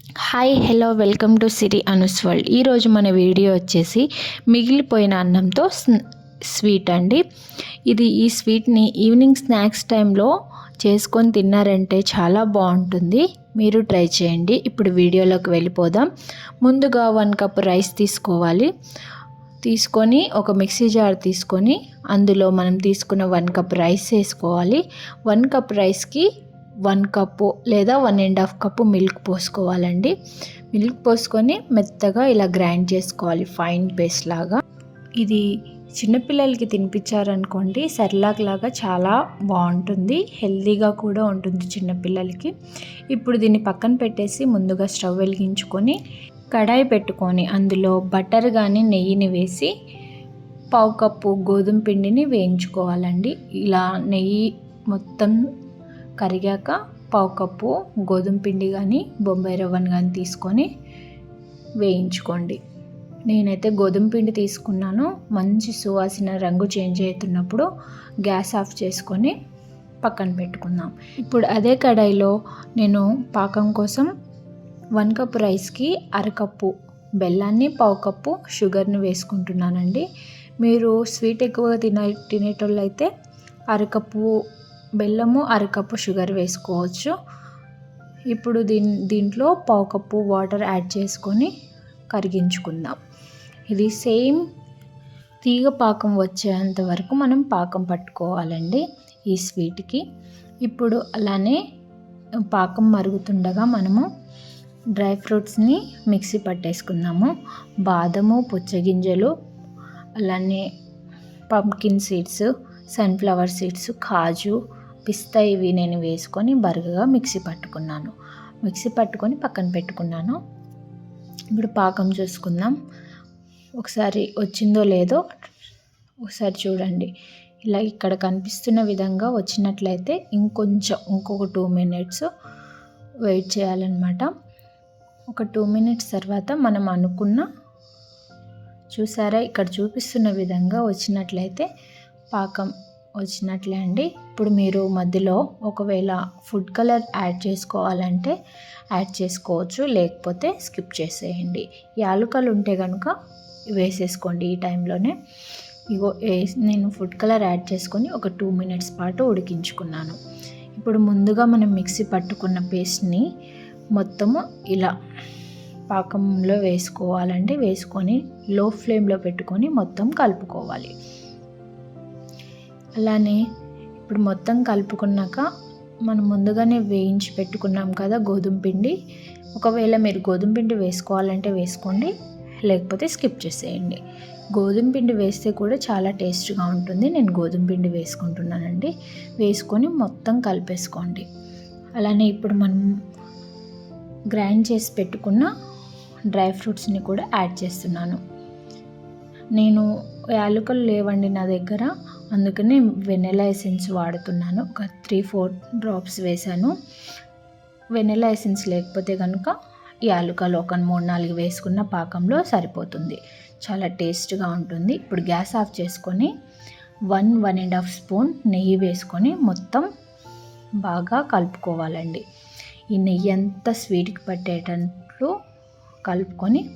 Hi hello welcome to Siri Anu's world ఈరోజు మన video వచ్చేసి మిగిలిపోయిన అన్నంతో స్వీట్ అండి. ఇది ఈ స్వీట్ని ఈవినింగ్ స్నాక్స్ టైంలో చేసుకొని తిన్నారంటే చాలా బాగుంటుంది. మీరు ట్రై చేయండి. ఇప్పుడు వీడియోలోకి వెళ్ళిపోదాం. ముందుగా వన్ కప్ రైస్ తీసుకోవాలి. తీసుకొని ఒక మిక్సీ జార్ తీసుకొని అందులో మనం తీసుకున్న వన్ కప్ రైస్ వేసుకోవాలి. వన్ కప్ రైస్కి వన్ కప్పు లేదా one and half cup milk పోసుకోవాలండి. Milk పోసుకొని మెత్తగా ఇలా గ్రైండ్ చేసుకోవాలి ఫైన్ పేస్ట్ లాగా. ఇది చిన్నపిల్లలకి తినిపించారనుకోండి సెర్లాక్ లాగా చాలా బాగుంటుంది హెల్తీగా కూడా ఉంటుంది చిన్నపిల్లలకి ఇప్పుడు దీన్ని పక్కన పెట్టేసి ముందుగా స్టవ్ వెలిగించుకొని కడాయి పెట్టుకొని అందులో బటర్ కానీ నెయ్యిని వేసి పావు కప్పు గోధుమ పిండిని వేయించుకోవాలండి. ఇలా నెయ్యి మొత్తం కరిగాక పావు కప్పు గోధుమ పిండి కానీ బొంబాయి రవ్వను కానీ తీసుకొని వేయించుకోండి. నేనైతే గోధుమ పిండి తీసుకున్నాను. మంచి సువాసన రంగు చేంజ్ అవుతున్నప్పుడు గ్యాస్ ఆఫ్ చేసుకొని పక్కన పెట్టుకుందాం. ఇప్పుడు అదే కడాయిలో నేను పాకం కోసం వన్ కప్ రైస్కి అరకప్పు బెల్లాన్ని పావు కప్పు షుగర్ని వేసుకుంటున్నానండి. మీరు స్వీట్ ఎక్కువగా తినే తినేటోళ్ళు అయితే అరకప్పు బెల్లము అరకప్పు షుగర్ వేసుకోవచ్చు. ఇప్పుడు దీని దీంట్లో పావు కప్పు వాటర్ యాడ్ చేసుకొని కరిగించుకుందాం. ఇది సేమ్ తీగ పాకం వచ్చేంత వరకు మనం పాకం పట్టుకోవాలండి ఈ స్వీట్కి. ఇప్పుడు అలానే పాకం మరుగుతుండగా మనము డ్రై ఫ్రూట్స్ని మిక్సీ పట్టేసుకుందాము. బాదము పుచ్చగింజలు అలానే పంకిన్ సీడ్స్ సన్ఫ్లవర్ సీడ్స్ కాజు పిస్తా ఇవి నేను వేసుకొని బరగగా మిక్సీ పట్టుకున్నాను. మిక్సీ పట్టుకొని పక్కన పెట్టుకున్నాను. ఇప్పుడు పాకం చూసుకుందాం. ఒకసారి వచ్చిందో లేదో ఒకసారి చూడండి. ఇలా ఇక్కడ కనిపిస్తున్న విధంగా వచ్చినట్లయితే ఇంకొంచెం ఇంకొక టూ మినిట్స్ వెయిట్ చేయాలన్నమాట. ఒక టూ మినిట్స్ తర్వాత మనం అనుకున్న చూసారా? ఇక్కడ చూపిస్తున్న విధంగా వచ్చినట్లయితే పాకం వచ్చినట్లే అండి. ఇప్పుడు మీరు మధ్యలో ఒకవేళ ఫుడ్ కలర్ యాడ్ చేసుకోవాలంటే యాడ్ చేసుకోవచ్చు. లేకపోతే స్కిప్ చేసేయండి. యాలుకలు ఉంటే కనుక వేసేసుకోండి ఈ టైంలోనే. ఇగో నేను ఫుడ్ కలర్ యాడ్ చేసుకొని ఒక టూ మినిట్స్ పాటు ఉడికించుకున్నాను. ఇప్పుడు ముందుగా మనం మిక్సీ పట్టుకున్న పేస్ట్ని మొత్తము ఇలా పాకంలో వేసుకోవాలండి. వేసుకొని లో ఫ్లేమ్లో పెట్టుకొని మొత్తం కలుపుకోవాలి. అలానే ఇప్పుడు మొత్తం కలుపుకున్నాక మనం ముందుగానే వేయించి పెట్టుకున్నాం కదా గోధుమ పిండి. ఒకవేళ మీరు గోధుమ పిండి వేసుకోవాలంటే వేసుకోండి లేకపోతే స్కిప్ చేసేయండి. గోధుమ పిండి వేస్తే కూడా చాలా టేస్ట్గా ఉంటుంది. నేను గోధుమ పిండి వేసుకుంటున్నానండి. వేసుకొని మొత్తం కలిపేసుకోండి. అలానే ఇప్పుడు మనం గ్రైండ్ చేసి పెట్టుకున్న డ్రై ఫ్రూట్స్ని కూడా యాడ్ చేస్తున్నాను. నేను యాలకులు లేవండి నా దగ్గర. అందుకని వెనెలా ఎసెన్స్ వాడుతున్నాను. ఒక త్రీ ఫోర్ డ్రాప్స్ వేశాను. వెనెలా ఎసెన్స్ లేకపోతే కనుక యాలుకలు ఒక మూడు నాలుగు వేసుకున్న పాకంలో సరిపోతుంది. చాలా టేస్ట్గా ఉంటుంది. ఇప్పుడు గ్యాస్ ఆఫ్ చేసుకొని one one and half spoon నెయ్యి వేసుకొని మొత్తం బాగా కలుపుకోవాలండి. ఈ నెయ్యి అంతా స్వీట్కి పట్టేటట్లు కలుపుకొని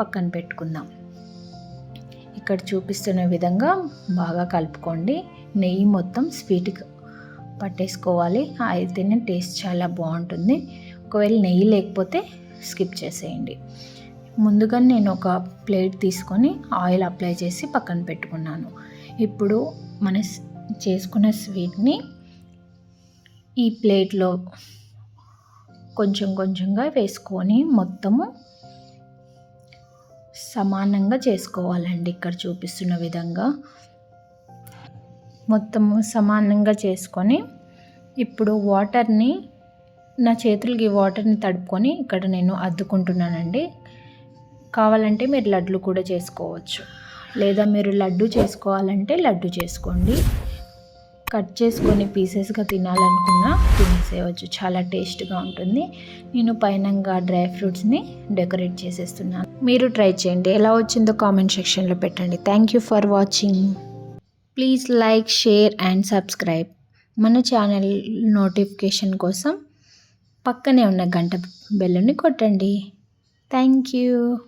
పక్కన పెట్టుకుందాం. ఇక్కడ చూపిస్తున్న విధంగా బాగా కలుపుకోండి. నెయ్యి మొత్తం స్వీట్కి పట్టేసుకోవాలి. అయితేనే టేస్ట్ చాలా బాగుంటుంది. ఒకవేళ నెయ్యి లేకపోతే స్కిప్ చేసేయండి. ముందుగా నేను ఒక ప్లేట్ తీసుకొని ఆయిల్ అప్లై చేసి పక్కన పెట్టుకున్నాను. ఇప్పుడు మన చేసుకున్న స్వీట్ని ఈ ప్లేట్లో కొంచెం కొంచెంగా వేసుకొని మొత్తము సమానంగా చేసుకోవాలండి. ఇక్కడ చూపిస్తున్న విధంగా మొత్తము సమానంగా చేసుకొని ఇప్పుడు వాటర్ని నా చేతులకి వాటర్ని తడుపుకొని ఇక్కడ నేను అద్దుకుంటున్నానండి. కావాలంటే మీరు లడ్లు కూడా చేసుకోవచ్చు. లేదా మీరు లడ్డు చేసుకోవాలంటే లడ్డు చేసుకోండి. కట్ చేసుకొని పీసెస్గా తినాలనుకున్నా తినేసేయవచ్చు. చాలా టేస్ట్గా ఉంటుంది. నేను పైనంగా డ్రై ఫ్రూట్స్ని డెకరేట్ చేసేస్తున్నాను. మీరు ట్రై చేయండి. ఎలా వచ్చిందో కామెంట్ సెక్షన్లో పెట్టండి. Thank you for watching. Please like share and subscribe. మన ఛానల్ నోటిఫికేషన్ కోసం పక్కనే ఉన్న గంట బెల్లుని కొట్టండి. Thank you.